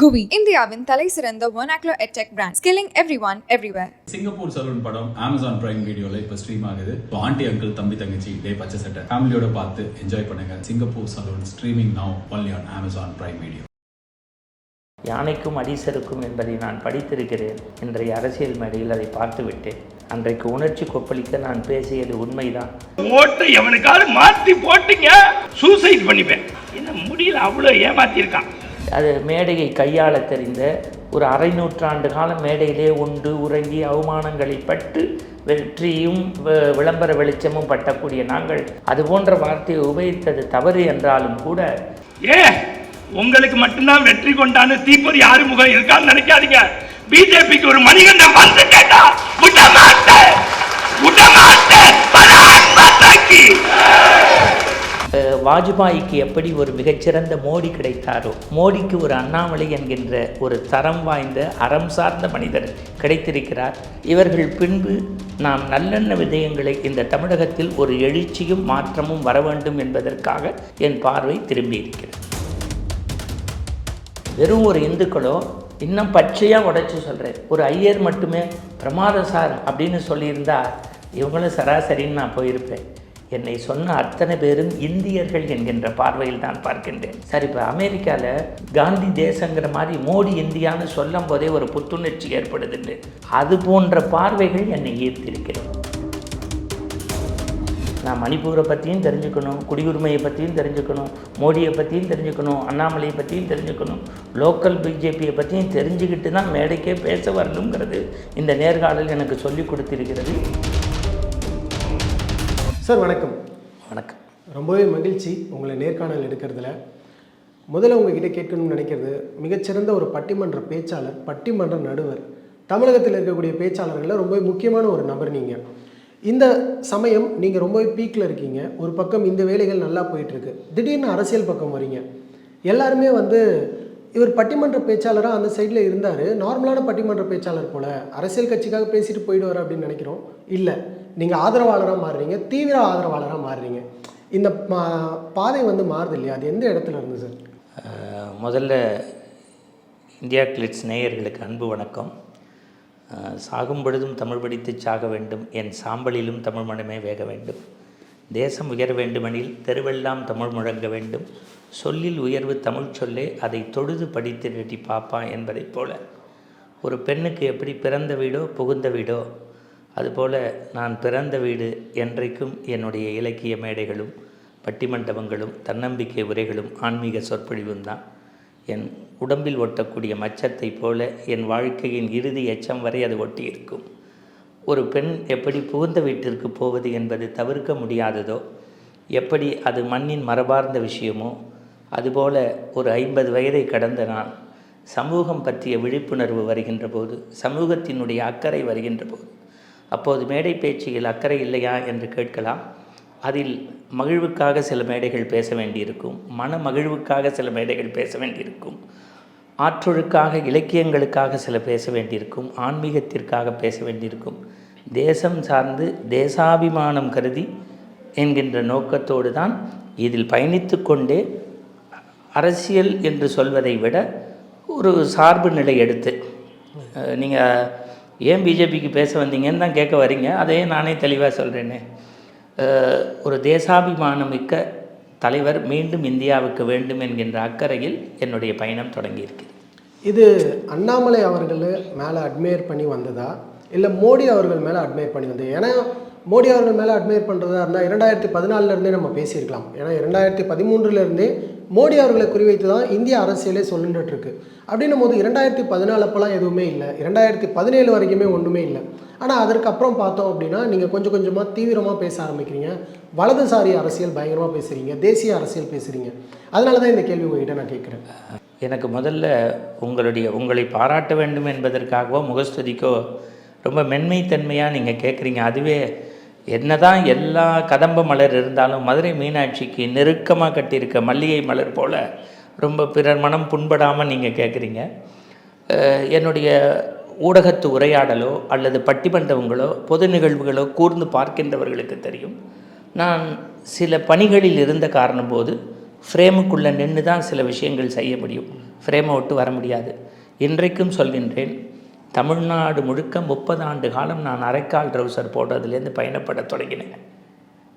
குவி இந்தியாவின் தலை சிறந்த vernacular edtech brand skilling everyone everywhere. Singapore saloon படம் அமேசான் பிரைம் வீடியோல இப்ப ஸ்ட்ரீம் ஆகுது. ஆண்டி அங்கிள் தம்பி தங்கச்சி டே பச்சை சட்டை. ஃபேமிலியோட பார்த்து என்ஜாய் பண்ணுங்க. Singapore saloon streaming now only on Amazon Prime video யானைக்கும் அடிசருக்கும் என்பதை நான் படித்திருக்கிறேன். இன்றைய அரசியல் மேடையில் அதை பார்த்து விட்டேன் அன்றைக்கு உணர்ச்சி கொப்பளிக்க நான் பேசியது உண்மைதான். ஓட்டு எவனுக்காவது மாத்தி போட்டீங்க. சூசைட் பண்ணிப்பேன். என்ன முடியல அவ்வளோ ஏமாத்திருக்கான். அது மேடையை கையாள தெரிந்த ஒரு அரை நூற்றாண்டு காலம் மேடையிலே உண்டு உறங்கி அவமானங்களை பட்டு வெற்றியும் வ- விளம்பர வெளிச்சமும் பட்டக்கூடிய நாங்கள். அது போன்ற வார்த்தையை உபயோகித்தது தவறு என்றாலும் கூட. ஏ உங்களுக்கு மட்டும்தான் வெற்றி கொண்டான்னு தீப்பொறி ஆறுமுகம் இருக்கான்னு நினைக்காதீங்க. பிஜேபிக்கு ஒரு மணிகண்டம் வந்து கேட்டா விட மாட்டேன் விட மாட்டேன் பல ஆத்மாத்தாக்கி. அஹ், வாஜ்பாய்க்கு எப்படி ஒரு மிகச்சிறந்த மோடி கிடைத்தாரோ மோடிக்கு ஒரு அண்ணாமலை என்கின்ற ஒரு தரம் வாய்ந்த அறம் சார்ந்த மனிதர் கிடைத்திருக்கிறார். இவர்கள் பின்பு நாம் நல்லெண்ண விதயங்களை இந்த தமிழகத்தில் ஒரு எழுச்சியும் மாற்றமும் வர வேண்டும் என்பதற்காக என் பார்வை திரும்பியிருக்கிறது வெறும் ஒரு இந்துக்களோ இன்னும் பச்சையாக உடைச்சி சொல்கிறேன் ஒரு ஐயர் மட்டுமே பிரமாதம் சார் அப்படின்னு சொல்லியிருந்தா இவங்களும் சராசரின்னு நான் போயிருப்பேன். என்னை சொன்ன அத்தனை பேரும் இந்தியர்கள் என்கின்ற பார்வையில் தான் பார்க்கின்றேன். சரி இப்போ அமெரிக்காவில் காந்தி தேசங்கிற மாதிரி மோடி இந்தியான்னு சொல்லும் போதே ஒரு புத்துணர்ச்சி ஏற்படுதுண்டு. அது போன்ற பார்வைகள் என்னை ஈர்த்திருக்கிறது. நான் மணிப்பூரை பற்றியும் தெரிஞ்சுக்கணும் குடியுரிமையை பற்றியும் தெரிஞ்சுக்கணும் மோடியை பற்றியும் தெரிஞ்சுக்கணும் அண்ணாமலையை பற்றியும் தெரிஞ்சுக்கணும் லோக்கல் பிஜேபியை பற்றியும் தெரிஞ்சுக்கிட்டு தான் மேடைக்கே பேச வரணுங்கிறது இந்த நேர்காணல் எனக்கு சொல்லிக் கொடுத்திருக்கிறது. சார் வணக்கம். வணக்கம். ரொம்பவே மகிழ்ச்சி உங்களை நேர்காணல் எடுக்கிறதுல. முதல்ல உங்ககிட்ட கேட்கணும்னு நினைக்கிறது மிகச்சிறந்த ஒரு பட்டிமன்ற பேச்சாளர் பட்டிமன்ற நடுவர். தமிழகத்தில் இருக்கக்கூடிய பேச்சாளர்களில் ரொம்ப முக்கியமான ஒரு நபர் நீங்கள் இந்த சமயம் நீங்கள் ரொம்பவே பீக்கில் இருக்கீங்க. ஒரு பக்கம் இந்த வேலைகள் நல்லா போயிட்டுருக்கு. திடீர்னு அரசியல் பக்கம் வரீங்க. எல்லாருமே வந்து இவர் பட்டிமன்ற பேச்சாளராக அந்த சைடில் இருந்தார். நார்மலான பட்டிமன்ற பேச்சாளர் போல் அரசியல் கட்சிக்காக பேசிட்டு போயிடுவார் அப்படின்னு நினைக்கிறோம். இல்லை. நீங்கள் ஆதரவாளராக மாறுறீங்க தீவிர ஆதரவாளராக மாறுறீங்க. இந்த மா- பாதை வந்து மாறுது இல்லையா? அது எந்த இடத்துல இருந்து சார்? முதல்ல இந்தியா கிளிட்ஸ் நேயர்களுக்கு அன்பு வணக்கம். சாகும் பொழுதும் தமிழ் படித்து சாக வேண்டும். என் சாம்பலிலும் தமிழ் மனமே வேக வேண்டும். தேசம் உயர வேண்டுமெனில் தெருவெல்லாம் தமிழ் முழங்க வேண்டும். சொல்லில் உயர்வு தமிழ் சொல்லே அதை தொழுது படித்து ரெட்டி பார்ப்பான் என்பதைப் போல. ஒரு பெண்ணுக்கு எப்படி பிறந்த வீடோ புகுந்த வீடோ அதுபோல நான் பிறந்த வீடு என்றைக்கும் என்னுடைய இலக்கிய மேடைகளும் பட்டிமண்டபங்களும் தன்னம்பிக்கை உரைகளும் ஆன்மீக சொற்பொழிவும் தான். என் உடம்பில் ஒட்டக்கூடிய மச்சத்தைப் போல என் வாழ்க்கையின் இறுதி எச்சம் வரை அது ஒட்டியிருக்கும் ஒரு பெண் எப்படி புகுந்த வீட்டிற்கு போவது என்பது தவிர்க்க முடியாததோ எப்படி அது மண்ணின் மரபார்ந்த விஷயமோ அதுபோல ஒரு ஐம்பது வயதை கடந்த நான் சமூகம் பற்றிய விழிப்புணர்வு வருகின்ற போது சமூகத்தினுடைய அக்கறை வருகின்ற போது அப்போது மேடை பேச்சில் அக்கறை இல்லையா என்று கேட்கலாம். அதில் மகிழ்வுக்காக சில மேடைகள் பேச வேண்டியிருக்கும். மன மகிழ்வுக்காக சில மேடைகள் பேச வேண்டியிருக்கும். ஆற்றொழுக்காக இலக்கியங்களுக்காக சில பேச வேண்டியிருக்கும். ஆன்மீகத்திற்காக பேச வேண்டியிருக்கும். தேசம் சார்ந்து தேசாபிமானம் கருதி என்கின்ற நோக்கத்தோடு தான் இதில் பயணித்து கொண்டே அரசியல் என்று சொல்வதை விட ஒரு சார்பு நிலை எடுத்து நீங்கள் ஏன் பிஜேபிக்கு பேச வந்தீங்கன்னு தான் கேட்க வரீங்க? அதையே நானே தெளிவாக சொல்கிறேனே ஒரு தேசாபிமானம் மிக்க தலைவர் மீண்டும் இந்தியாவுக்கு வேண்டும் என்கின்ற அக்கறையில் என்னுடைய பயணம் தொடங்கியிருக்கு இது அண்ணாமலை அவர்கள் மேலே அட்மையர் பண்ணி வந்ததா? இல்லை மோடி அவர்கள் மேலே அட்மையர் பண்ணி வந்தது ஏன்னா மோடி அவர்கள் மேலே அட்மையர் பண்ணுறதா இருந்தால் இரண்டாயிரத்தி பதினாலிருந்தே நம்ம பேசியிருக்கலாம். ஏன்னா இரண்டாயிரத்தி பதிமூன்றுலேருந்தே மோடி அவர்களை குறிவைத்து தான் இந்திய அரசியலே சொல்லிட்டு இருக்கு அப்படின்னும் போது இரண்டாயிரத்தி பதினாலு அப்போலாம் எதுவுமே இல்லை. இரண்டாயிரத்தி பதினேழு வரைக்குமே ஒன்றுமே இல்லை. ஆனால் அதற்கப்புறம் பார்த்தோம் அப்படின்னா நீங்கள் கொஞ்சம் கொஞ்சமாக தீவிரமாக பேச ஆரம்பிக்கிறீங்க. வலதுசாரி அரசியல் பயங்கரமாக பேசுகிறீங்க தேசிய அரசியல் பேசுகிறீங்க அதனால தான் இந்த கேள்வி உங்ககிட்ட நான் கேட்குறேன். எனக்கு முதல்ல உங்களுடைய உங்களை பாராட்ட வேண்டும் என்பதற்காகவோ முகஸ்துதிக்கோ ரொம்ப மென்மைத்தன்மையாக நீங்கள் கேட்குறீங்க அதுவே என்ன தான் எல்லா கதம்ப மலர் இருந்தாலும் மதுரை மீனாட்சிக்கு நெருக்கமாக கட்டியிருக்க மல்லிகை மலர் போல் ரொம்ப பிறர் மனம் புண்படாமல் நீங்கள் கேட்குறீங்க என்னுடைய ஊடகத்து உரையாடலோ அல்லது பட்டிமன்றங்களோ பொது நிகழ்வுகளோ கூர்ந்து பார்க்கின்றவர்களுக்கு தெரியும். நான் சில பணிகளில் இருந்த காரணம் போது ஃப்ரேமுக்குள்ளே நின்று தான் சில விஷயங்கள் செய்ய முடியும். ஃப்ரேமை விட்டு வர முடியாது. இன்றைக்கும் சொல்கின்றேன் தமிழ்நாடு முழுக்க முப்பது ஆண்டு காலம் நான் அரைக்கால் ட்ரௌசர் போடுறதுலேருந்து பயணப்படத் தொடங்கினேன்.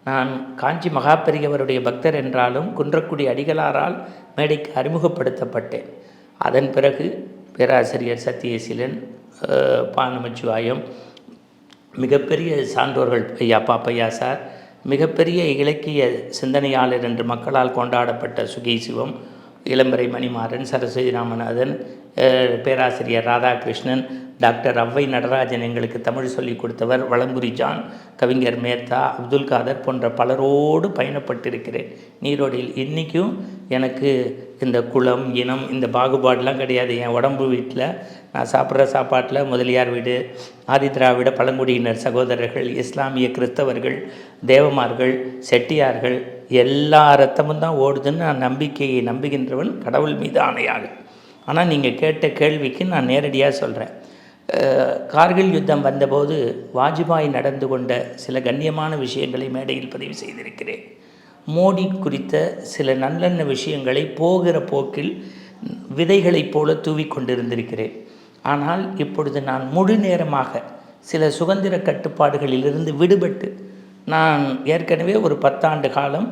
நான் காஞ்சி மகாபெரியவருடைய பக்தர் என்றாலும் குன்றக்குடி அடிகளாரால் மேடைக்கு அறிமுகப்படுத்தப்பட்டேன். அதன் பிறகு பேராசிரியர் சத்தியசீலன் பானமச்சிவாயம் பா நமச்சிவாயம் மிகப்பெரிய சான்றோர்கள் ஐயா பாப்பையா சார் மிகப்பெரிய இலக்கிய சிந்தனையாளர் என்று மக்களால் கொண்டாடப்பட்ட சுகி சிவம் இளம்பரை மணிமாறன் சரஸ்வதி ராமநாதன் பேராசிரியர் ராதாகிருஷ்ணன் டாக்டர் அவ்வை நடராஜன் எங்களுக்கு தமிழ் சொல்லிக் கொடுத்தவர் வளம்புரி ஜான் கவிஞர் மேத்தா அப்துல் காதர் போன்ற பலரோடு பயணப்பட்டிருக்கிறேன். நீரோடியில் இன்றைக்கும் எனக்கு இந்த குளம் இனம் இந்த பாகுபாடெலாம் கிடையாது. என் உடம்பு வீட்டில் நான் சாப்பிட்ற சாப்பாட்டில் முதலியார் வீடு ஆதிதிராவிட பழங்குடியினர் சகோதரர்கள் இஸ்லாமிய கிறிஸ்தவர்கள் தேவமார்கள் செட்டியார்கள் எல்லா ரத்தமும் தான் ஓடுதுன்னு நான் நம்பிக்கையை நம்புகின்றவன் கடவுள் மீது ஆணையாக. ஆனால் நீங்கள் கேட்ட கேள்விக்கு நான் நேரடியாக சொல்கிறேன் கார்கில் யுத்தம் வந்தபோது வாஜ்பாய் நடந்து கொண்ட சில கண்ணியமான விஷயங்களை மேடையில் பதிவு செய்திருக்கிறேன். மோடி குறித்த சில நல்லெண்ண விஷயங்களை போகிற போக்கில் விதைகளைப் போல தூவி கொண்டிருந்திருக்கிறேன். ஆனால் இப்பொழுது நான் முழு நேரமாக சில சுதந்திர கட்டுப்பாடுகளிலிருந்து விடுபட்டு நான் ஏற்கனவே ஒரு பத்தாண்டு காலம்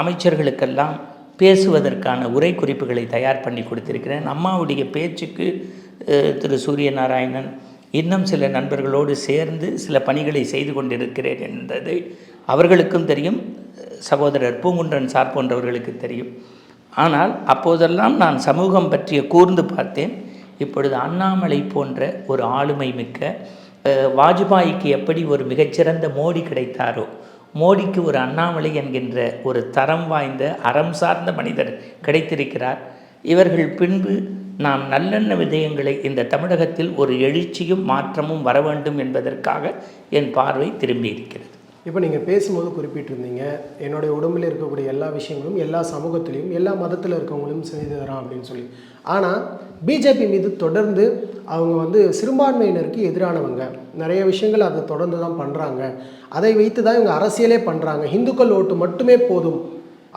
அமைச்சர்களுக்கெல்லாம் பேசுவதற்கான உரை குறிப்புகளை தயார் பண்ணி கொடுத்திருக்கிறேன். அம்மாவுடைய பேச்சுக்கு திரு திரு சூரியநாராயணன் இன்னும் சில நண்பர்களோடு சேர்ந்து சில பணிகளை செய்து கொண்டிருக்கிறேன் என்பதை அவர்களுக்கும் தெரியும் சகோதரர் பூங்குன்றன் சார் போன்றவர்களுக்கு தெரியும். ஆனால் அப்போதெல்லாம் நான் சமூகம் பற்றிய கூர்ந்து பார்த்தேன். இப்பொழுது அண்ணாமலை போன்ற ஒரு ஆளுமை மிக்க வாஜ்பாய்க்கு எப்படி ஒரு மிகச்சிறந்த மோடி கிடைத்தாரோ மோடிக்கு ஒரு அண்ணாமலை என்கின்ற ஒரு தரம் வாய்ந்த அறம் சார்ந்த மனிதர் கிடைத்திருக்கிறார். இவர்கள் பின்பு நாம் நல்லெண்ண விதயங்களை இந்த தமிழகத்தில் ஒரு எழுச்சியும் மாற்றமும் வர வேண்டும் என்பதற்காக என் பார்வை திரும்பியிருக்கிறது. இப்போ நீங்கள் பேசும்போது குறிப்பிட்டிருந்தீங்க என்னுடைய உடம்பில் இருக்கக்கூடிய எல்லா விஷயங்களும் எல்லா சமூகத்திலையும் எல்லா மதத்தில் இருக்கவங்களும் செய்து தரான் அப்படின்னு சொல்லி. ஆனால் பிஜேபி மீது தொடர்ந்து அவங்க வந்து சிறுபான்மையினருக்கு எதிரானவங்க. நிறைய விஷயங்கள் அதை தொடர்ந்து தான் பண்ணுறாங்க அதை வைத்து தான் இவங்க அரசியலே பண்ணுறாங்க இந்துக்கள் ஓட்டு மட்டுமே போதும்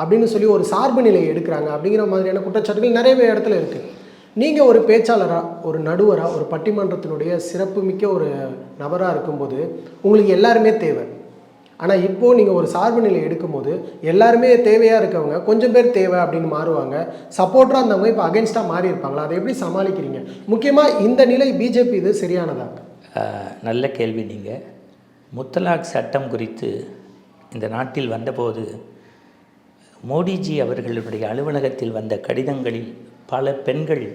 அப்படின்னு சொல்லி ஒரு சார்பு நிலையை எடுக்கிறாங்க அப்படிங்கிற மாதிரியான குற்றச்சாட்டுகள் நிறையவே இடத்துல இருக்குது நீங்கள் ஒரு பேச்சாளராக ஒரு நடுவராக ஒரு பட்டிமன்றத்தினுடைய சிறப்புமிக்க ஒரு நபராக இருக்கும்போது உங்களுக்கு எல்லாருமே தேவை. ஆனால் இப்போது நீங்கள் ஒரு சார்பு நிலை எடுக்கும்போது எல்லாருமே தேவையாக இருக்கவங்க கொஞ்சம் பேர் தேவை அப்படின்னு மாறுவாங்க. சப்போர்ட்டாக இருந்தவங்க இப்போ அகேன்ஸ்டாக மாறி இருப்பாங்களா? அதை எப்படி சமாளிக்கிறீங்க? முக்கியமாக இந்த நிலை பிஜேபி இது சரியானதா நல்ல கேள்வி நீங்கள் முத்தலாக் சட்டம் குறித்து இந்த நாட்டில் வந்தபோது மோடிஜி அவர்களுடைய அலுவலகத்தில் வந்த கடிதங்களில் பல பெண்கள்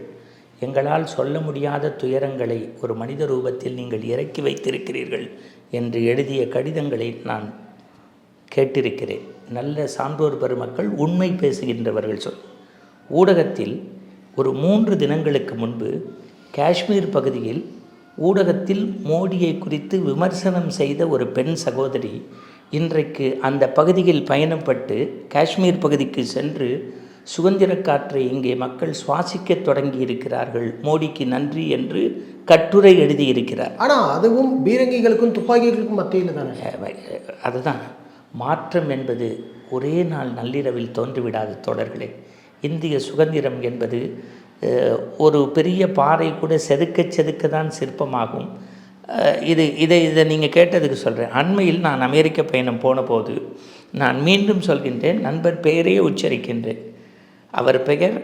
எங்களால் சொல்ல முடியாத துயரங்களை ஒரு மனித ரூபத்தில் நீங்கள் இறக்கி வைத்திருக்கிறீர்கள். என்று எழுதிய கடிதங்களை நான் கேட்டிருக்கிறேன். நல்ல சான்றோர் பெருமக்கள் உண்மை பேசுகின்றவர்கள் சொல். ஊடகத்தில் ஒரு மூன்று தினங்களுக்கு முன்பு காஷ்மீர் பகுதியில் ஊடகத்தில் மோடியை குறித்து விமர்சனம் செய்த ஒரு பெண் சகோதரி இன்றைக்கு அந்த பகுதியில் பயணப்பட்டு காஷ்மீர் பகுதிக்கு சென்று சுதந்திர காற்றை இங்கே மக்கள் சுவாசிக்கத் தொடங்கி இருக்கிறார்கள் மோடிக்கு நன்றி என்று கட்டுரை எழுதியிருக்கிறார். ஆனால் அதுவும் பீரங்கிகளுக்கும் துப்பாக்கிகளுக்கும் மத்தியில் தானே? அதுதான். மாற்றம் என்பது ஒரே நாள் நள்ளிரவில் தோன்றிவிடாது தொடர்களே இந்திய சுதந்திரம் என்பது ஒரு பெரிய பாறை கூட செதுக்க செதுக்க தான் சிற்பமாகும் இது இதை இதை நீங்கள் கேட்டதுக்கு சொல்கிறேன் அண்மையில் நான் அமெரிக்க பயணம் போன போது நான் மீண்டும் சொல்கின்றேன் நண்பர் பெயரையே உச்சரிக்கின்றேன். அவர் பெயர்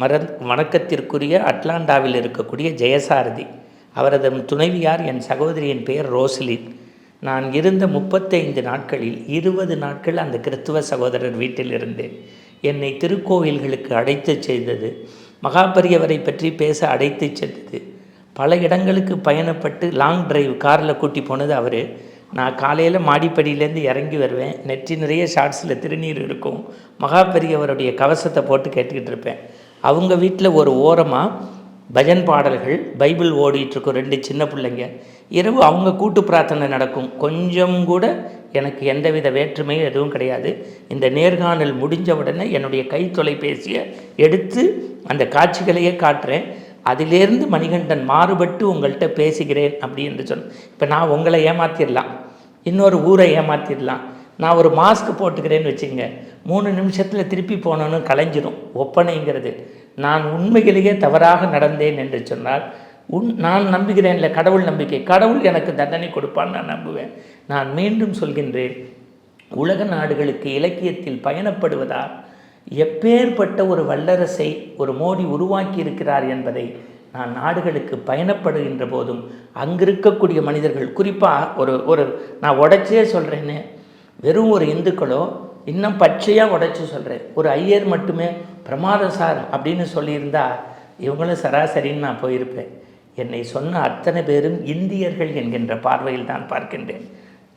மரன் வணக்கத்திற்குரிய அட்லாண்டாவில் இருக்கக்கூடிய ஜெயசாரதி. அவரது துணைவியார் என் சகோதரியின் பெயர் ரோஸ்லின் நான் இருந்த முப்பத்தைந்து நாட்களில் இருபது நாட்கள் அந்த கிறித்துவ சகோதரர் வீட்டில் இருந்தேன். என்னை திருக்கோவில்களுக்கு அழைத்துச் செய்தது மகாபரியவரை பற்றி பேச அழைத்துச் சென்றது. பல இடங்களுக்கு பயணப்பட்டு லாங் டிரைவ் காரில் கூட்டி போனது அவர். நான் காலையில் மாடிப்படியிலேருந்து இறங்கி வருவேன். நெற்றி நிறைய ஷார்ட்ஸில் திருநீர் இருக்கும் மகா பெரியவருடைய கவசத்தை போட்டு கேட்டுக்கிட்டு இருப்பேன். அவங்க வீட்டில் ஒரு ஓரமாக பஜன் பாடல்கள் பைபிள் ஓடிட்டுருக்கும் ரெண்டு சின்ன பிள்ளைங்க. இரவு அவங்க கூட்டு பிரார்த்தனை நடக்கும். கொஞ்சம் கூட எனக்கு எந்தவித வேற்றுமையும் எதுவும் கிடையாது. இந்த நேர்காணல் முடிஞ்ச உடனே என்னுடைய கை தொலைபேசியை எடுத்து அந்த காட்சிகளையே காட்டுறேன். அதிலேருந்து மணிகண்டன் மாறுபட்டு உங்கள்கிட்ட பேசுகிறேன் அப்படின்னு சொன்னேன் இப்போ நான் உங்களை ஏமாத்திடலாம் இன்னொரு ஊரை ஏமாத்திடலாம் நான் ஒரு மாஸ்க் போட்டுக்கிறேன்னு வச்சுங்க மூணு நிமிஷத்தில் திருப்பி போனோன்னு கலைஞ்சிரும். ஒப்பனைங்கிறது. நான் உண்மையிலேயே தவறாக நடந்தேன் என்று சொன்னால் உன் நான் நம்புகிறேன்ல கடவுள் நம்பிக்கை. கடவுள் எனக்கு தண்டனை கொடுப்பான்னு நான் நம்புவேன். நான் மீண்டும் சொல்கின்றேன். உலக நாடுகளுக்கு இலக்கியத்தில் பயணப்படுவதால் எப்பேற்பட்ட ஒரு வல்லரசை ஒரு மோடி உருவாக்கி இருக்கிறார் என்பதை நான் நாடுகளுக்கு பயணப்படுகின்ற போதும் அங்கிருக்கக்கூடிய மனிதர்கள் குறிப்பாக ஒரு ஒரு நான் உடைச்சே சொல்கிறேன்னு வெறும் ஒரு இந்துக்களோ இன்னும் பச்சையாக உடச்சி சொல்கிறேன் ஒரு ஐயர் மட்டுமே பிரமாதம் சார் அப்படின்னு சொல்லியிருந்தா இவங்களும் சராசரின்னு நான் போயிருப்பேன். என்னை சொன்ன அத்தனை பேரும் இந்தியர்கள் என்கின்ற பார்வையில் தான் பார்க்கின்றேன்.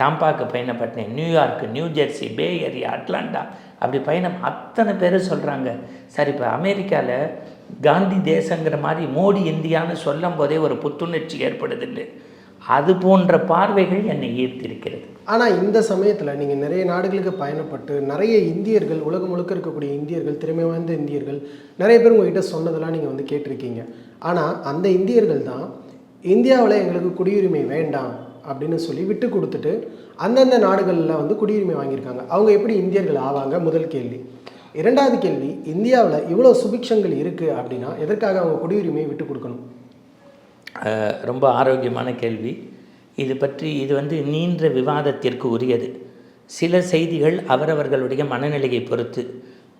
டாம்பாக்கு பயணப்பட்டேன். New York New Jersey Bay Area Atlanta. அப்படி பயணம் அத்தனை பேர் சொல்கிறாங்க சார் இப்போ அமெரிக்காவில் காந்தி தேசங்கிற மாதிரி மோடி இந்தியான்னு சொல்லும் போதே ஒரு புத்துணர்ச்சி ஏற்படுதுன்னு. அது போன்ற பார்வைகள் என்னை ஈர்த்திருக்கிறது. ஆனால் இந்த சமயத்தில் நீங்கள் நிறைய நாடுகளுக்கு பயணப்பட்டு நிறைய இந்தியர்கள் உலகம் முழுக்க இருக்கக்கூடிய இந்தியர்கள் திறமை வாய்ந்த இந்தியர்கள் நிறைய பேர் உங்ககிட்ட சொன்னதெல்லாம் நீங்கள் வந்து கேட்டிருக்கீங்க. ஆனால் அந்த இந்தியர்கள் தான் இந்தியாவில் எங்களுக்கு குடியுரிமை வேண்டாம் அப்படின்னு சொல்லி விட்டு கொடுத்துட்டு அந்தந்த நாடுகளில் வந்து குடியுரிமை வாங்கியிருக்காங்க. அவங்க எப்படி இந்தியர்கள் ஆவாங்க? முதல் கேள்வி. இரண்டாவது கேள்வி இந்தியாவில் இவ்வளோ சுபிக்ஷங்கள் இருக்குது அப்படின்னா எதற்காக அவங்க குடியுரிமையை விட்டு கொடுக்கணும்? ரொம்ப ஆரோக்கியமான கேள்வி. இது பற்றி இது வந்து நீண்ட விவாதத்திற்கு உரியது. சில செய்திகள் அவரவர்களுடைய மனநிலையை பொறுத்து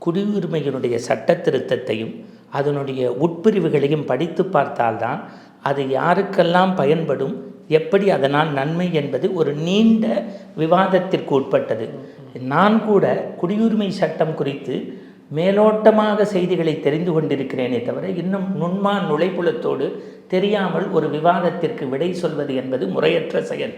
குடியுரிமையினுடைய சட்ட திருத்தத்தையும் அதனுடைய உட்பிரிவுகளையும் படித்து பார்த்தால்தான் அது யாருக்கெல்லாம் பயன்படும் எப்படி அதனால் நன்மை என்பது ஒரு நீண்ட விவாதத்திற்கு உட்பட்டது. நான் கூட குடியுரிமை சட்டம் குறித்து மேலோட்டமாக செய்திகளை தெரிந்து கொண்டிருக்கிறேனே தவிர இன்னும் நுண்மா நுழைப்புலத்தோடு தெரியாமல் ஒரு விவாதத்திற்கு விடை சொல்வது என்பது முறையற்ற செயல்.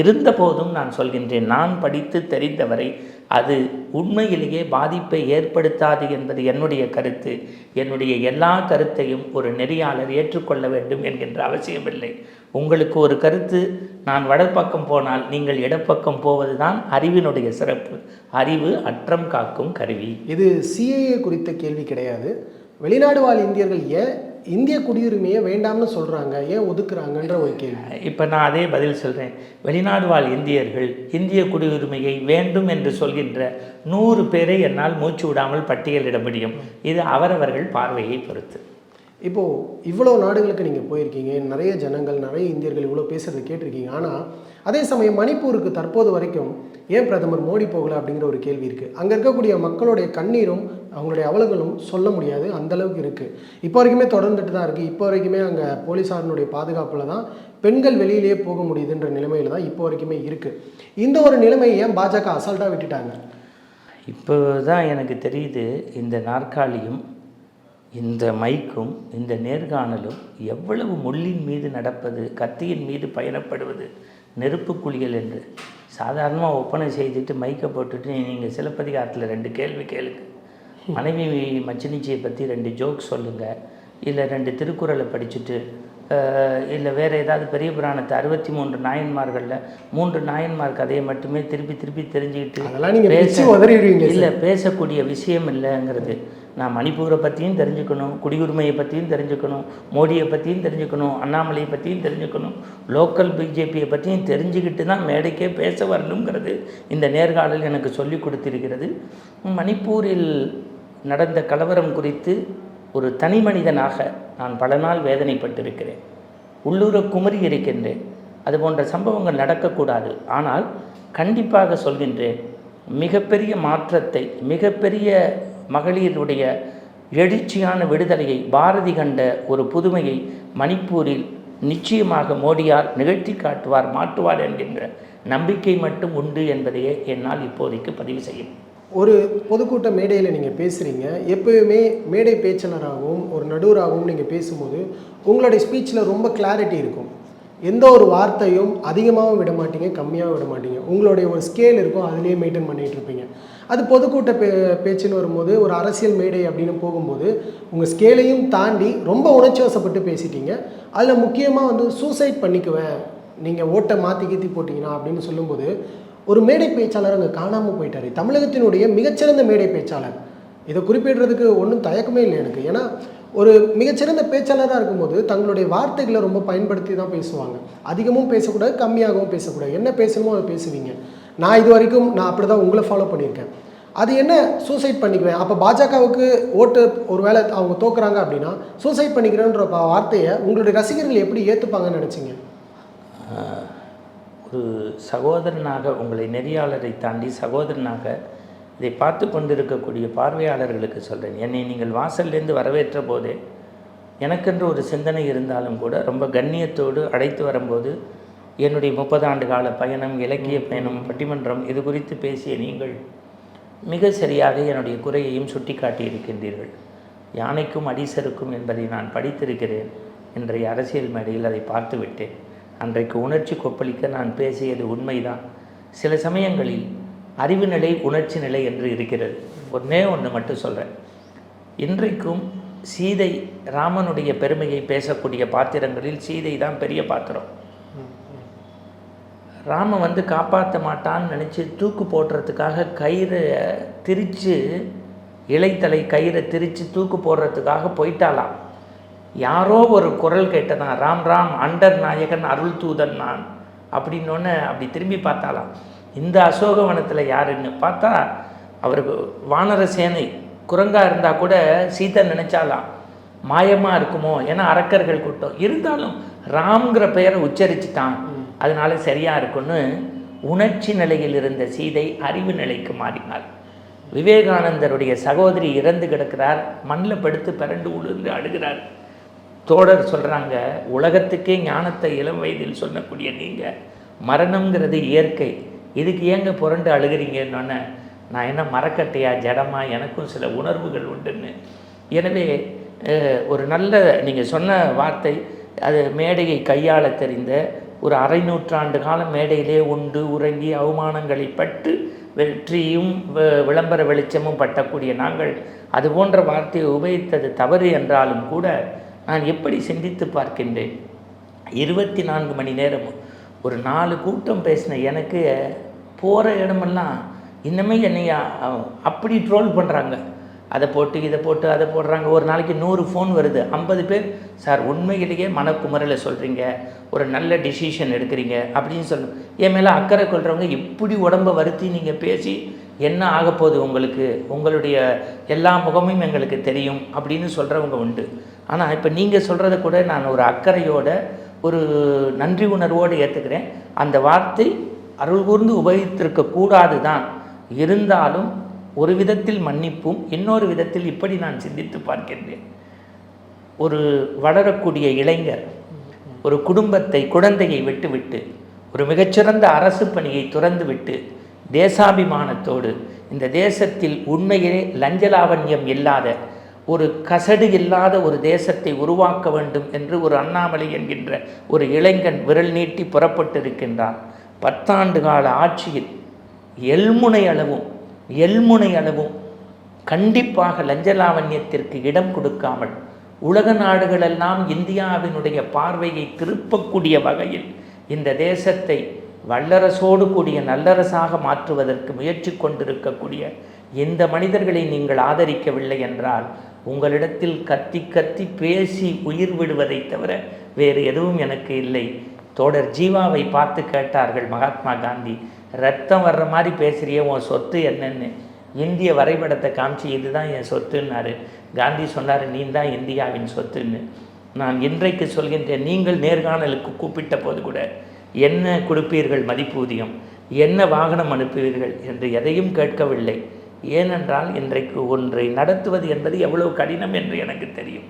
இருந்தபோதும் நான் சொல்கின்றேன். நான் படித்து தெரிந்தவரை அது உண்மையிலேயே பாதிப்பை ஏற்படுத்தாது என்பது என்னுடைய கருத்து. என்னுடைய எல்லா கருத்தையும் ஒரு நெறியாளர் ஏற்றுக்கொள்ள வேண்டும் என்கின்ற அவசியமில்லை. உங்களுக்கு ஒரு கருத்து நான் வடப்பக்கம் போனால் நீங்கள் இடப்பக்கம் போவதுதான் அறிவினுடைய சிறப்பு. அறிவு அற்றம் காக்கும் கருவி. இது சிஏஏ குறித்த கேள்வி கிடையாது. வெளிநாடு வாழ் இந்தியர்கள் ஏன் இந்திய குடியுரிமையை வேண்டாம்னு சொல்கிறாங்க ஏன் ஒதுக்குறாங்கன்ற ஒரு கேள்வி. இப்போ நான் அதே பதில் சொல்கிறேன் வெளிநாடு வாழ் இந்தியர்கள் இந்திய குடியுரிமையை வேண்டும் என்று சொல்கின்ற நூறு பேரை என்னால் மூச்சு விடாமல் பட்டியலிட முடியும். இது அவரவர்கள் பார்வையை பொறுத்து. இப்போது இவ்வளோ நாடுகளுக்கு நீங்கள் போயிருக்கீங்க நிறைய ஜனங்கள் நிறைய இந்தியர்கள் இவ்வளோ பேசுகிறத கேட்டிருக்கீங்க. ஆனால் அதே சமயம் மணிப்பூருக்கு தற்போது வரைக்கும் ஏன் பிரதமர் மோடி போகலை அப்படிங்கிற ஒரு கேள்வி இருக்குது அங்கே இருக்கக்கூடிய மக்களுடைய கண்ணீரும் அவங்களுடைய அவலங்களும் சொல்ல முடியாது. அந்த அளவுக்கு இருக்குது இப்போ வரைக்குமே தொடர்ந்துட்டு தான் இருக்குது இப்போ வரைக்குமே அங்கே போலீஸாரனுடைய பாதுகாப்பில் தான் பெண்கள் வெளியிலேயே போக முடியுதுன்ற நிலைமையில் தான் இப்போ வரைக்குமே இருக்குது இந்த ஒரு நிலைமையை ஏன் பாஜக அசால்ட்டாக விட்டுட்டாங்க? இப்போ தான் எனக்கு தெரியுது இந்த நாற்காலியும் இந்த மைக்கும் இந்த நேர்காணலும் எவ்வளவு முள்ளின் மீது நடப்பது கத்தியின் மீது பயணப்படுவது நெருப்பு குளியல் என்று. சாதாரணமாக ஒப்பனை செய்துட்டு மைக்கை போட்டுட்டு நீங்கள் சிலப்பதிகாரத்தில் ரெண்டு கேள்வி கேளுங்க. மனைவி மச்சினிச்சியை பற்றி ரெண்டு ஜோக் சொல்லுங்கள் இல்லை ரெண்டு திருக்குறளை படிச்சுட்டு இல்லை வேறு ஏதாவது பெரிய புராணத்தை அறுபத்தி மூன்று நாயன்மார்களில் மூன்று நாயன்மார் கதையை மட்டுமே திருப்பி திருப்பி தெரிஞ்சுக்கிட்டு. இல்லை பேசக்கூடிய விஷயம் இல்லைங்கிறது. நான் மணிப்பூரை பற்றியும் தெரிஞ்சுக்கணும் குடியுரிமையை பற்றியும் தெரிஞ்சுக்கணும் மோடியை பற்றியும் தெரிஞ்சுக்கணும் அண்ணாமலையை பற்றியும் தெரிஞ்சுக்கணும் லோக்கல் பிஜேபியை பற்றியும் தெரிஞ்சுக்கிட்டு தான் மேடைக்கே பேச வரணுங்கிறது இந்த நேர்காணல் எனக்கு சொல்லி கொடுத்திருக்கிறது. மணிப்பூரில் நடந்த கலவரம் குறித்து ஒரு தனி மனிதனாக நான் பல நாள் வேதனைப்பட்டிருக்கிறேன். உள்ளூர குமரி இருக்கின்றேன். அது போன்ற சம்பவங்கள் நடக்கக்கூடாது. ஆனால் கண்டிப்பாக சொல்கின்றேன் மிகப்பெரிய மாற்றத்தை மிகப்பெரிய மகளிருடைய எழுச்சியான விடுதலையை பாரதி கண்ட ஒரு புதுமையை மணிப்பூரில் நிச்சயமாக மோடியார் நிகழ்த்தி காட்டுவார் மாட்டுவார் என்கின்ற நம்பிக்கை மட்டும் உண்டு என்பதையே என்னால் இப்போதைக்கு பதிவு செய்யும் ஒரு பொதுக்கூட்ட மேடையில் நீங்கள் பேசுகிறீங்க எப்பயுமே மேடை பேச்சாளராகவும் ஒரு நடுவராகவும் நீங்கள் பேசும்போது உங்களுடைய ஸ்பீச்சில் ரொம்ப கிளாரிட்டி இருக்கும். எந்த ஒரு வார்த்தையும் அதிகமாகவும் விட மாட்டீங்க கம்மியாகவும் விட மாட்டீங்க. உங்களுடைய ஒரு ஸ்கேல் இருக்கும் அதுலேயே மெயின்டைன் பண்ணிகிட்டு இருப்பீங்க. அது பொதுக்கூட்ட பே பேச்சுன்னு வரும்போது ஒரு அரசியல் மேடை அப்படின்னு போகும்போது உங்கள் ஸ்கேலையும் தாண்டி ரொம்ப உணர்ச்சிவசப்பட்டு பேசிட்டீங்க. அதில் முக்கியமாக வந்து சூசைட் பண்ணிக்குவேன். நீங்கள் ஓட்டை மாற்றி கீத்தி போட்டிங்கன்னா அப்படின்னு சொல்லும்போது ஒரு மேடை பேச்சாளர் அங்கே காணாமல் போயிட்டார். தமிழகத்தினுடைய மிகச்சிறந்த மேடை பேச்சாளர். இதை குறிப்பிடுறதுக்கு ஒன்றும் தயக்கமே இல்லை எனக்கு. ஏன்னா ஒரு மிகச்சிறந்த பேச்சாளராக இருக்கும்போது தங்களுடைய வார்த்தைகளை ரொம்ப பயன்படுத்தி தான் பேசுவாங்க. அதிகமும் பேசக்கூடாது கம்மியாகவும் பேசக்கூடாது. என்ன பேசணுமோ அதை பேசுவீங்க. நான் இது வரைக்கும் நான் அப்படி தான் உங்களை ஃபாலோ பண்ணியிருக்கேன். அது என்ன சூசைட் பண்ணிக்குவேன்? அப்போ பாஜகவுக்கு ஓட்டு ஒருவேளை அவங்க தோக்குறாங்க அப்படின்னா சூசைட் பண்ணிக்கிறேன்ற வார்த்தையை உங்களுடைய ரசிகர்கள் எப்படி ஏற்றுப்பாங்கன்னு நினச்சிங்க? ஒரு சகோதரனாக உங்களை நெறியாளரை தாண்டி சகோதரனாக இதை பார்த்து கொண்டிருக்கக்கூடிய பார்வையாளர்களுக்கு சொல்கிறேன் என்னை நீங்கள் வாசல்லேருந்து வரவேற்ற போதே எனக்கென்று ஒரு சிந்தனை இருந்தாலும் கூட ரொம்ப கண்ணியத்தோடு அழைத்து வரும்போது என்னுடைய முப்பது ஆண்டு கால பயணம் இலக்கிய பயணம் பட்டிமன்றம் இது குறித்து பேசிய நீங்கள் மிக சரியாக என்னுடைய குறையையும் சுட்டி காட்டியிருக்கின்றீர்கள் யானைக்கும் அடிசருக்கும் என்பதை நான் படித்திருக்கிறேன். இன்றைய அரசியல் மேடையில் அதை பார்த்து விட்டேன் அன்றைக்கு உணர்ச்சி கொப்பளிக்க நான் பேசியது உண்மைதான். சில சமயங்களில் அறிவு நிலை உணர்ச்சி நிலை என்று இருக்கிறது. ஒன்றே ஒன்று மட்டும் சொல்கிறேன் இன்றைக்கும் சீதை ராமனுடைய பெருமையை பேசக்கூடிய பாத்திரங்களில் சீதை தான் பெரிய பாத்திரம். ராமன் வந்து காப்பாற்ற மாட்டான்னு நினச்சி தூக்கு போடுறதுக்காக கயிறை திரித்து இலைத்தலை கயிறை திரித்து தூக்கு போடுறதுக்காக போயிட்டாலாம் யாரோ ஒரு குரல் கேட்டதான் ராம் ராம் அண்டர் நாயகன் அருள் தூதன் நான். அப்படின்னொன்னே அப்படி திரும்பி பார்த்தாலாம் இந்த அசோகவனத்தில் யாருன்னு பார்த்தா அவருக்கு வானர சேனை குரங்கா இருந்தால் கூட சீதை நினைச்சாலாம் மாயமாக இருக்குமோ ஏன்னா அரக்கர்கள் கூட்டம். இருந்தாலும் ராம்ங்கிற பெயரை உச்சரிச்சுட்டான். அதனால சரியா இருக்குன்னு உணர்ச்சி நிலையில் இருந்த சீதை அறிவு நிலைக்கு மாறினாள். விவேகானந்தருடைய சகோதரி இறந்து கிடக்கிறார். மண்ணில் படுத்து பிறண்டு உளுந்து அழுகிறார். தோழர் சொல்கிறாங்க உலகத்துக்கே ஞானத்தை இளம் வயதில் சொல்லக்கூடிய நீங்கள் மரணம்ங்கிறது இயற்கை. இதுக்கு ஏங்க புரண்டு அழுகிறீங்கன்னொன்னே நான் என்ன மரக்கட்டையா ஜடமா? எனக்கும் சில உணர்வுகள் உண்டுன்னு. எனவே ஒரு நல்ல நீங்கள் சொன்ன வார்த்தை அது மேடையை கையாள தெரிந்த ஒரு அரை நூற்றாண்டு காலம் மேடையிலே உண்டு உறங்கி அவமானங்களை பட்டு வெற்றியும் வ- விளம்பர வெளிச்சமும் பட்டக்கூடிய நாங்கள் அது போன்ற வார்த்தையை உபயோகித்தது தவறு என்றாலும் கூட நான் எப்படி சிந்தித்து பார்க்கின்றேன்? இருபத்தி நான்கு மணி நேரமும் ஒரு நாலு கூட்டம் பேசின எனக்கு போகிற இடமெல்லாம் இன்னுமே என்னை அப்படி ட்ரோல் பண்ணுறாங்க அதை போட்டு இதை போட்டு அதை போடுறாங்க. ஒரு நாளைக்கு நூறு ஃபோன் வருது. ஐம்பது பேர் சார் உண்மையிலேயே மனக்குமரில் சொல்கிறீங்க ஒரு நல்ல டிசிஷன் எடுக்கிறீங்க. அப்படின்னு சொல்லணும் என் மேலே அக்கறை கொள்கிறவங்க இப்படி உடம்பை வருத்தி நீங்கள் பேசி என்ன ஆக போகுது உங்களுக்கு? உங்களுடைய எல்லா முகமும் எங்களுக்கு தெரியும். அப்படின்னு சொல்கிறவங்க உண்டு. ஆனால் இப்போ நீங்கள் சொல்கிறத கூட நான் ஒரு அக்கறையோட ஒரு நன்றி உணர்வோடு ஏற்றுக்கிறேன் அந்த வார்த்தை அருள் கூர்ந்து உபயோகித்திருக்க கூடாது தான் இருந்தாலும் ஒரு விதத்தில் மன்னிப்பும் இன்னொரு விதத்தில் இப்படி நான் சிந்தித்து பார்க்கின்றேன். ஒரு வளரக்கூடிய இளைஞர் ஒரு குடும்பத்தை குழந்தையை விட்டுவிட்டு ஒரு மிகச்சிறந்த அரசு பணியை துறந்துவிட்டு தேசாபிமானத்தோடு இந்த தேசத்தில் உண்மையிலே லஞ்சலாவண்யம் இல்லாத ஒரு கசடு இல்லாத ஒரு தேசத்தை உருவாக்க வேண்டும் என்று ஒரு அண்ணாமலை என்கின்ற ஒரு இளைஞன் விரல் நீட்டி புறப்பட்டிருக்கின்றான். பத்தாண்டு கால ஆட்சியில் எல்முனை அளவும் எல்முனை அளவும் கண்டிப்பாக லஞ்சலாவண்யத்திற்கு இடம் கொடுக்காமல் உலக நாடுகளெல்லாம் இந்தியாவினுடைய பார்வையை திருப்பக்கூடிய வகையில் இந்த தேசத்தை வல்லரசோடு கூடிய நல்லரசாக மாற்றுவதற்கு முயற்சி கொண்டிருக்கக்கூடிய இந்த மனிதர்களை நீங்கள் ஆதரிக்கவில்லை என்றால் உங்களிடத்தில் கத்தி கத்தி பேசி உயிர் விடுவதை தவிர வேறு எதுவும் எனக்கு இல்லை. தோடர் ஜீவாவை பார்த்து கேட்டார்கள் மகாத்மா காந்தி ரத்தம் வர்ற மாதிரி பேசுகிறிய உன் சொத்து என்னன்னு? இந்திய வரைபடத்தை காமிச்சு இதுதான் என் சொத்துன்னாரு. காந்தி சொன்னார் நீ தான் இந்தியாவின் சொத்துன்னு. நான் இன்றைக்கு சொல்கின்றேன் நீங்கள் நேர்காணலுக்கு கூப்பிட்ட போது கூட என்ன கொடுப்பீர்கள் மதிப்பூதியம்? என்ன வாகனம் அனுப்புவீர்கள்? என்று எதையும் கேட்கவில்லை. ஏனென்றால் இன்றைக்கு ஒன்றை நடத்துவது என்பது எவ்வளவு கடினம் என்று எனக்கு தெரியும்.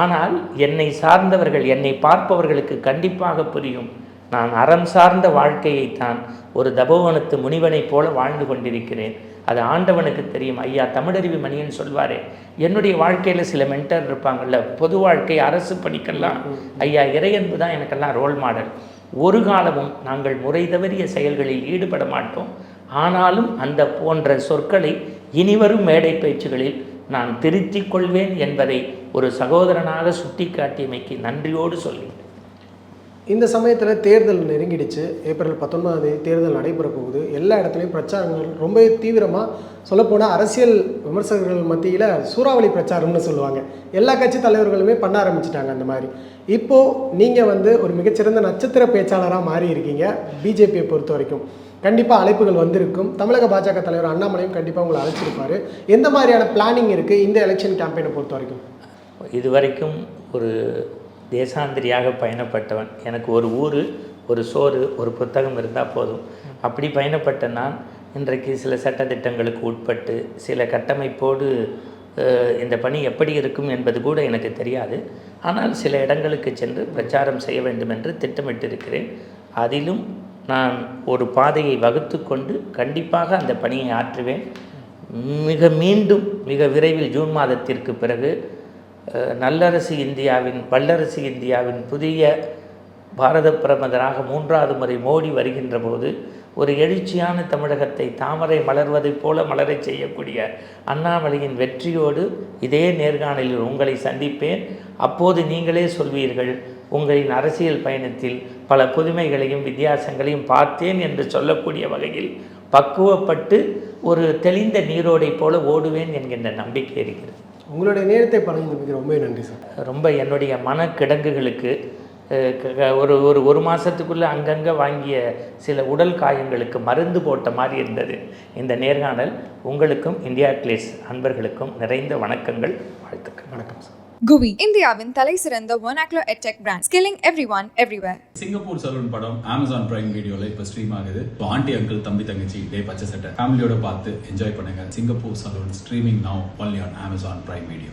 ஆனால் என்னை சார்ந்தவர்கள் என்னை பார்ப்பவர்களுக்கு கண்டிப்பாக புரியும். நான் அறம் சார்ந்த வாழ்க்கையைத்தான் ஒரு தபோவனத்து முனிவனைப் போல வாழ்ந்து கொண்டிருக்கிறேன். அது ஆண்டவனுக்கு தெரியும். ஐயா தமிழறிவு மணியன் சொல்வாரே என்னுடைய வாழ்க்கையில் சில மென்டர் இருப்பாங்கல்ல பொது வாழ்க்கை அரசு பணிக்கெல்லாம் ஐயா இறையன்பு தான் எனக்கெல்லாம் ரோல் மாடல் ஒரு காலமும் நாங்கள் முறை தவறிய செயல்களில் ஈடுபட மாட்டோம். ஆனாலும் அந்த போன்ற சொற்களை இனிவரும் மேடை பேச்சுகளில் நான் திருத்திக் கொள்வேன் என்பதை ஒரு சகோதரனாக சுட்டிக்காட்டியமைக்கு நன்றியோடு சொல்கிறேன் இந்த சமயத்தில் தேர்தல் நெருங்கிடுச்சு. ஏப்ரல் பத்தொன்பதாம் தேதி தேர்தல் நடைபெற போகுது. எல்லா இடத்துலையும் பிரச்சாரங்கள் ரொம்ப தீவிரமாக சொல்லப்போனால் அரசியல் விமர்சகர்கள் மத்தியில் சூறாவளி பிரச்சாரம்னு சொல்லுவாங்க. எல்லா கட்சி தலைவர்களுமே பண்ண ஆரம்பிச்சிட்டாங்க அந்த மாதிரி. இப்போது நீங்கள் வந்து ஒரு மிகச்சிறந்த நட்சத்திர பேச்சாளராக மாறி இருக்கீங்க. பிஜேபியை பொறுத்த வரைக்கும். கண்டிப்பாக அழைப்புகள் வந்திருக்கும். தமிழக பாஜக தலைவர் அண்ணாமலையும் கண்டிப்பாக உங்களை அழைச்சிருப்பார். எந்த மாதிரியான பிளானிங் இருக்குது இந்த எலெக்ஷன் கேம்பெயினை பொறுத்த வரைக்கும்? இது வரைக்கும் ஒரு தேசாந்திரியாக பயணப்பட்டவன். எனக்கு ஒரு ஊர் ஒரு சோறு ஒரு புத்தகம் இருந்தால் போதும். அப்படி பயணப்பட்ட நான் இன்றைக்கு சில சட்டத்திட்டங்களுக்கு உட்பட்டு சில கட்டமைப்போடு இந்த பணி எப்படி இருக்கும் என்பது கூட எனக்கு தெரியாது. ஆனால் சில இடங்களுக்கு சென்று பிரச்சாரம் செய்ய வேண்டும் என்று திட்டமிட்டிருக்கிறேன். அதிலும் நான் ஒரு பாதையை வகுத்து கொண்டு கண்டிப்பாக அந்த பணியை ஆற்றுவேன். மிக மீண்டும் மிக விரைவில் ஜூன் மாதத்திற்கு பிறகு நல்லரசு இந்தியாவின் வல்லரசு இந்தியாவின் புதிய பாரத பிரமதராக மூன்றாவது முறை மோடி வருகின்ற போது ஒரு எழுச்சியான தமிழகத்தை தாமரை மலர்வதைப் போல மலரச் செய்யக்கூடிய அண்ணாமலையின் வெற்றியோடு இதே நேர்காணலில் உங்களை சந்திப்பேன். அப்போது நீங்களே சொல்வீர்கள் உங்களின் அரசியல் பயணத்தில் பல புதுமைகளையும் வித்தியாசங்களையும் பார்த்தேன் என்று சொல்லக்கூடிய வகையில் பக்குவப்பட்டு ஒரு தெளிந்த நீரோடை போல ஓடுவேன் என்கின்ற நம்பிக்கை இருக்கிறது. உங்களுடைய நேரத்தை பழகினதுக்கு ரொம்ப நன்றி சார். ரொம்ப என்னுடைய மனக்கிடங்குகளுக்கு ஒரு ஒரு ஒரு மாதத்துக்குள்ளே அங்கங்கே வாங்கிய சில உடல் காயங்களுக்கு மருந்து போட்ட மாதிரி இருந்தது. இந்த நேர்காணல் உங்களுக்கும் இந்தியா கிளேஸ் அன்பர்களுக்கும் நிறைந்த வணக்கங்கள் வாழ்த்துக்கள். வணக்கம் சார். குவி இந்தியாவின் தலை சிறந்த ஒனாக்லோ edtech brand skilling everyone everywhere Singapore saloon படம் அமேசான் பிரைம் வீடியோல இப்ப ஸ்ட்ரீம் ஆகுது. ஆண்டி அங்கிள் தம்பி தங்கச்சி டே பச்சை சட்டை. ஃபேமிலியோட பார்த்து என்ஜாய் பண்ணுங்க. Singapore saloon streaming now only on Amazon Prime video